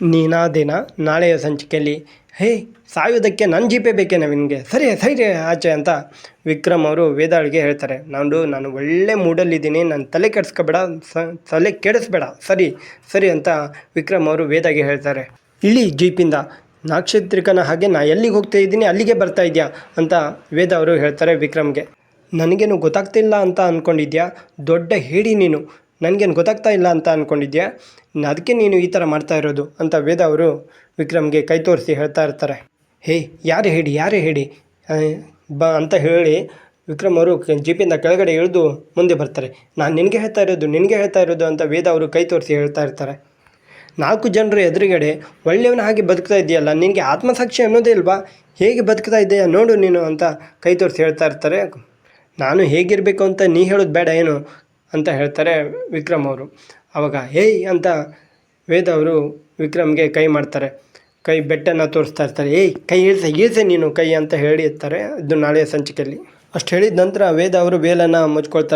ನೀನಾದೇನ ನಾಳೆಯ ಸಂಚಿಕೆಯಲ್ಲಿ, ಹೇ ಸಾಯೋದಕ್ಕೆ ನನ್ನ ಜೀಪೇ ಬೇಕೇನ ನಿಮಗೆ ಸರಿ ಸರಿ ಆಚೆ ಅಂತ ವಿಕ್ರಮ್ ಅವರು ವೇದಾಳಿಗೆ ಹೇಳ್ತಾರೆ. ನಾನು ನಾನು ಒಳ್ಳೆ ಮೂಡಲ್ಲಿದ್ದೀನಿ, ನಾನು ತಲೆ ಕೆಡಿಸ್ಕೋಬೇಡ, ಸ, ತಲೆ ಕೆಡಿಸ್ಬೇಡ. ಸರಿ ಸರಿ ಅಂತ ವಿಕ್ರಮ್ ಅವರು ವೇದಾಗೆ ಹೇಳ್ತಾರೆ. ಇಳಿ ಜೀಪಿಂದ, ನಕ್ಷತ್ರಿಕನ ಹಾಗೆ ನಾ ಎಲ್ಲಿಗೆ ಹೋಗ್ತಾ ಇದ್ದೀನಿ, ಅಲ್ಲಿಗೆ ಬರ್ತಾ ಇದೆಯಾ? ಅಂತ ವೇದ ಅವರು ಹೇಳ್ತಾರೆ ವಿಕ್ರಮ್ಗೆ. ನನಗೇನು ಗೊತ್ತಾಗ್ತಿಲ್ಲ ಅಂತ ಅಂದ್ಕೊಂಡಿದ್ಯಾ ದೊಡ್ಡ ಹೇಳಿ ನೀನು. ನನಗೇನು ಗೊತ್ತಾಗ್ತಾ ಇಲ್ಲ ಅಂತ ಅಂದ್ಕೊಂಡಿದ್ಯಾ ಅದಕ್ಕೆ ನೀನು ಈ ಥರ ಮಾಡ್ತಾ ಇರೋದು ಅಂತ ವೇದ ಅವರು ವಿಕ್ರಮ್ಗೆ ಕೈ ತೋರಿಸಿ ಹೇಳ್ತಾ ಇರ್ತಾರೆ. ಹೇ, ಯಾರು ಹೇಳಿ, ಯಾರೇ ಹೇಳಿ? ಬ ಅಂತ ಹೇಳಿ ವಿಕ್ರಮ್ ಅವರು ಜಿಪಿಯಿಂದ ಕೆಳಗಡೆ ಇಳಿದು ಮುಂದೆ ಬರ್ತಾರೆ. ನಾನು ನಿನಗೆ ಹೇಳ್ತಾ ಇರೋದು, ನಿನಗೆ ಹೇಳ್ತಾ ಇರೋದು ಅಂತ ವೇದ ಅವರು ಕೈ ತೋರಿಸಿ ಹೇಳ್ತಾ ಇರ್ತಾರೆ. ನಾಲ್ಕು ಜನರು ಎದುರುಗಡೆ ಒಳ್ಳೆಯವನ ಹಾಗೆ ಬದುಕ್ತಾ ಇದೆಯಲ್ಲ, ನಿನಗೆ ಆತ್ಮಸಾಕ್ಷಿ ಅನ್ನೋದೇ ಇಲ್ವಾ? ಹೇಗೆ ಬದುಕ್ತಾ ಇದೆಯಾ ನೋಡು ನೀನು ಅಂತ ಕೈ ತೋರಿಸಿ ಹೇಳ್ತಾ ಇರ್ತಾರೆ. ನಾನು ಹೇಗಿರಬೇಕು ಅಂತ ನೀ ಹೇಳೋದು ಬೇಡ, ಏನು? ಅಂತ ಹೇಳ್ತಾರೆ ವಿಕ್ರಮ್ ಅವರು. ಆವಾಗ ಏಯ್ ಅಂತ ವೇದ ಅವರು ವಿಕ್ರಮ್ಗೆ ಕೈ ಮಾಡ್ತಾರೆ. ಕೈ ಬೆಟ್ಟನ್ನು ತೋರಿಸ್ತಾ ಇರ್ತಾರೆ. ಏಯ್ ಕೈ ಇಳಿಸೆ ಇಳಿಸೆ ನೀನು ಕೈ ಅಂತ ಹೇಳಿ ಇರ್ತಾರೆ ಇದು ನಾಳೆಯ ಸಂಚಿಕೆಯಲ್ಲಿ. ಅಷ್ಟು ಹೇಳಿದ ನಂತರ ವೇದ ಅವರು ವೇಲನ್ನು ಮುಚ್ಕೊಳ್ತಾರೆ.